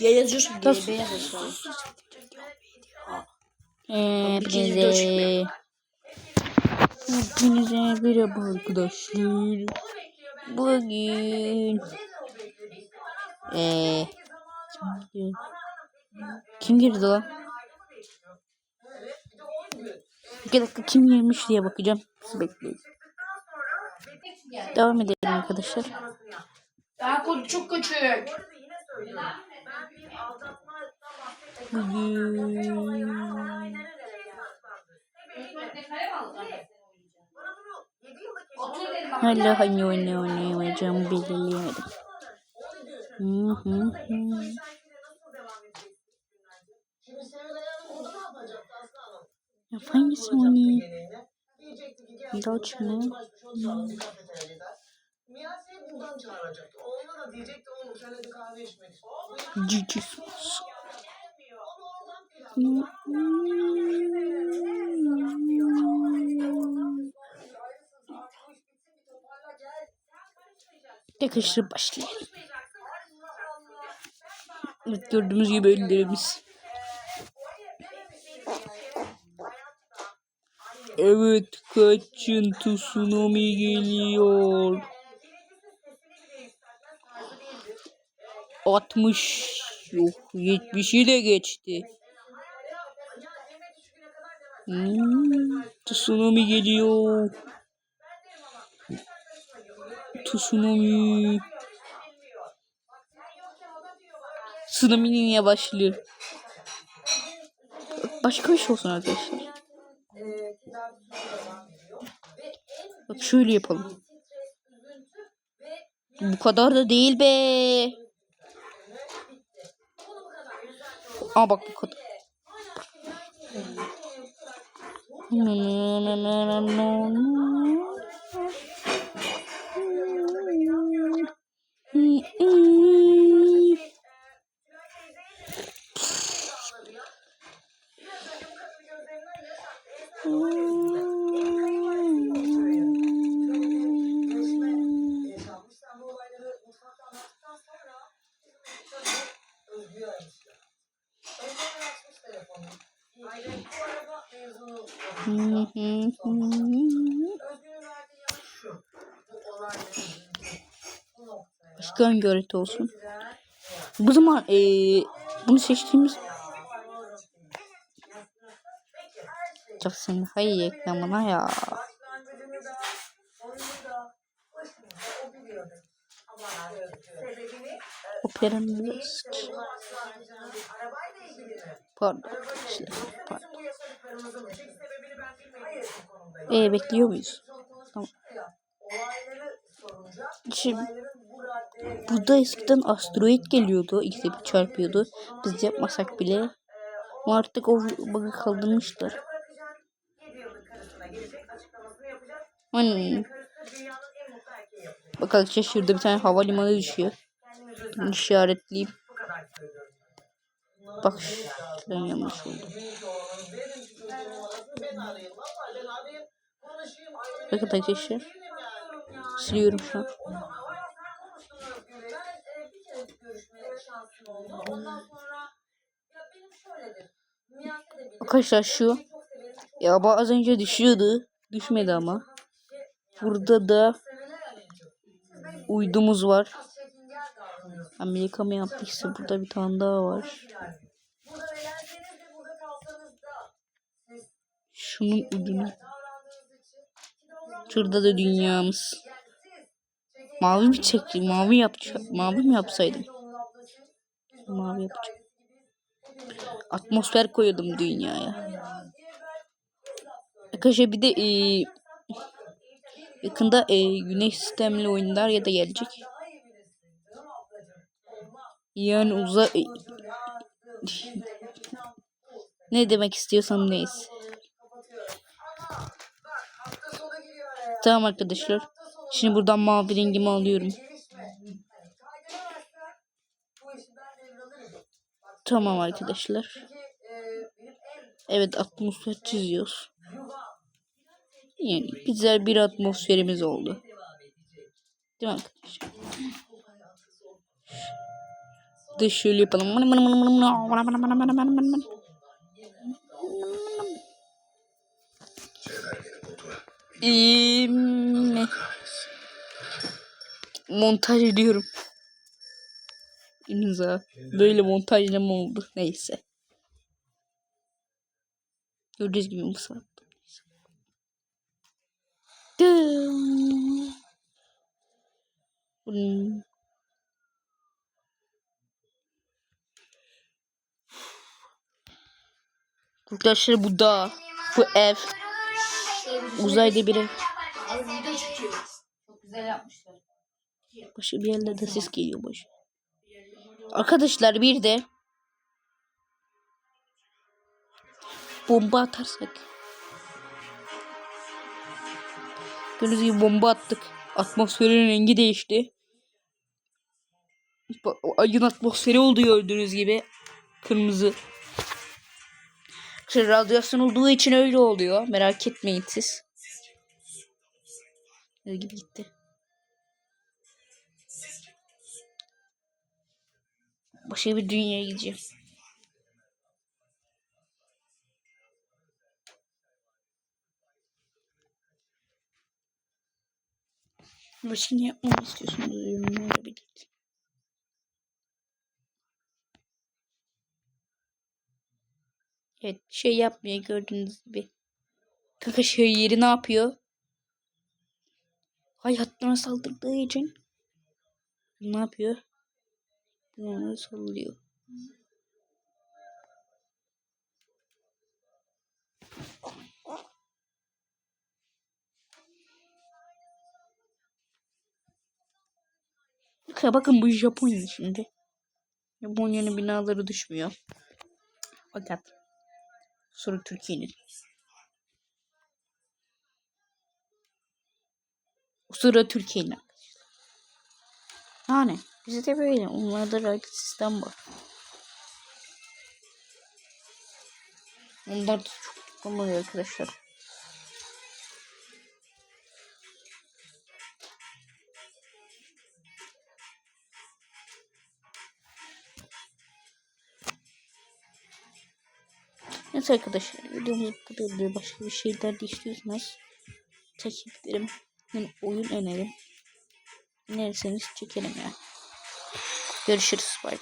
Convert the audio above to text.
G yazıyorsun. G, Nasıl? B yazıyorsun. Hepinize Hepinize merhaba arkadaşlar. Bugün eee kim, kim girdi lan? Bir dakika kim girmiş diye bakacağım. Siz bekleyin. Devam edelim arkadaşlar. Daha çok küçük. Bugün hala hangi oyunu oynayacağımı belirleyemedim. Hı hı hı. Ya hangisi oynayayım? Doç mu? Miyase buradan çağıracaktı. Oğluna da diyecekti oğlum sen hadi kahve içmek istiyorsun. Cici sos. Yakışır başlayalım. Evet gördüğünüz gibi ellerimiz. Evet kaçın tsunami geliyor. 60 yok 70'i de geçti. Hmm, tsunami geliyor. Tsunami. Tsunami niye başlıyor? Başka bir şey olsun arkadaşlar. Bak şöyle yapalım. Bu kadar da değil be. Aa bak bu kadar. Yaşanmış. Başka harita olsun? Bu zaman eee bunu seçtiğimiz sen hayır ekranına ya. başlangıcını da sonunu da Ee, bekliyor muyuz? Tamam. Şimdi burada eskiden asteroid geliyordu. İkide bir çarpıyordu. Biz yapmasak bile. Ama artık o bug'ı kaldırmışlar. bırakacak. 7 yıllık karısına gelecek açıklamasını yapacak. Hani bakalım şurada bir tane havalimanı düşüyor. Bunu işaretleyeyim. Bak şuradan yanlış oldu. Benim şöyledir. Miyase de bilir. Arkadaşlar şu ya az önce düşüyordu. Düşmedi ama. Burada da uydumuz var. Amerika mı yaptıysa burada bir tane daha var. Yani. Burada eğlenseniz de burada kalsanız da siz Şunun ucunu. davrandığınız için ki davranmadığınız Şurada da dünyamız. Mavi mi çekti? Mavi yapacak. Mavi mi yapsaydım? Mavi de Atmosfer koyalım dünyaya. Arkadaşlar bir de e, yakında e, güneş sistemli oyunlar ya da gelecek. Yani uza e, ne demek istiyorsam neyse. Tamam arkadaşlar. Şimdi buradan mavi rengimi alıyorum. Tamam arkadaşlar. Evet atmosfer çiziyoruz. Yani güzel bir atmosferimiz oldu. Değil mi arkadaşlar? De şöyle yapalım. Mını. İm- montaj ediyorum. İmza. Böyle montajlama oldu. Neyse. Gördüğünüz gibi bu saat. Dım. Arkadaşlar bu dağ, bu ev, uzayda biri. Abi video çekiyor. Çok güzel yapmışlar. Başka bir yerlerde de ses geliyor baş. Arkadaşlar bir de bomba atarsak. Gördüğünüz gibi bomba attık. Atmosferin rengi değişti. Ayın atmosferi oldu gördüğünüz gibi. Kırmızı. İşte radyasyon olduğu için öyle oluyor. Merak etmeyin siz. Öyle gibi gitti. Başka bir dünyaya gideceğim. Başka ne yapmamı istiyorsunuz? Yorumlara belirtin. Evet şey yapmıyor gördüğünüz gibi. Kanka şey yeri ne yapıyor? Hayatlarına saldırdığı için ne yapıyor? Yani sallıyor. Bakın bu Japonya şimdi. Japonya'nın binaları düşmüyor. Fakat sonra Türkiye'nin. Sıra Türkiye'nin. Yani bizde böyle. Onlarda rakip sistem var. Onlar da çok tutulmuyor arkadaşlar. Neyse arkadaşlar videomuz bu kadar. Başka bir şeyler de istiyorsanız ederim. Yani oyun önerim. Önerirseniz çekelim ya. Görüşürüz. Bye.